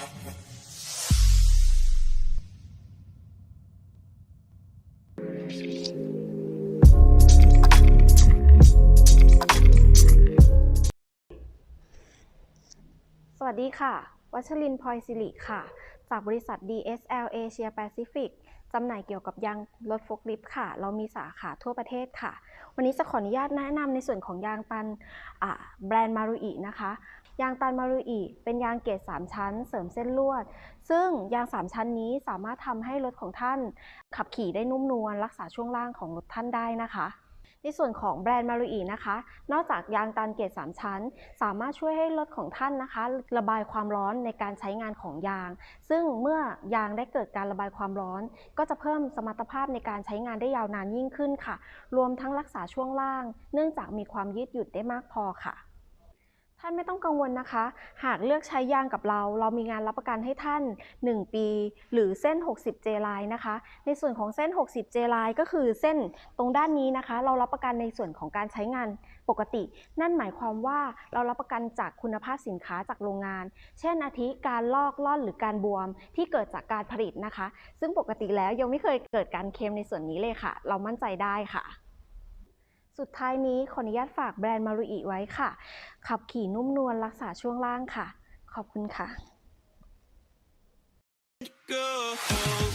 สวัสดีค่ะ วัชรินพลอยสิริค่ะ จากบริษัท DSL Asia Pacific จำหน่ายเกี่ยวกับยางรถฟล์คลิฟค่ะ เรามีสาขาทั่วประเทศค่ะ วันนี้จะขออนุญาตแนะนำในส่วนของยางตันแบรนด์มารุอินะคะ ยางตันมารุอิเป็นยางเกรด3 ชั้น เสริมเส้นลวด ซึ่งยาง 3 ชั้นนี้สามารถทำให้รถของท่าน ขับขี่ได้นุ่มนวลรักษาช่วงล่างของรถท่านได้นะคะ ในส่วนของแบรนด์มารุอินะคะ นอกจากยางตันเกรด3 ชั้น สามารถช่วยให้รถของท่านนะคะ ระบายความร้อนในการใช้งานของยาง ซึ่งเมื่อยางได้เกิดการระบายความร้อน ก็จะเพิ่มสมรรถภาพในการใช้งานได้ยาวนานยิ่งขึ้นค่ะ รวมทั้งรักษาช่วงล่าง เนื่องจากมีความยืดหยุ่นได้มากพอค่ะ ท่านไม่ต้องกังวลนะคะ หากเลือกใช้ยางกับเรา เรามีงานรับประกันให้ท่าน 1 ปี หรือเส้น 60 เจลายนะคะ ในส่วนของเส้น 60 เจลายก็คือเส้นตรงด้านนี้นะคะ เรารับประกันในส่วนของการใช้งานปกติ นั่นหมายความว่าเรารับประกันจากคุณภาพสินค้าจากโรงงาน เช่นอาทิการลอกล่อนหรือการบวมที่เกิดจากการผลิตนะคะ ซึ่งปกติแล้วยังไม่เคยเกิดการเค็มในส่วนนี้เลยค่ะ เรามั่นใจได้ค่ะ สุดท้ายนี้ขออนุญาตฝากแบรนด์มารุอิไว้ค่ะ ขับขี่นุ่มนวลรักษาช่วงล่างค่ะ ขอบคุณค่ะ go.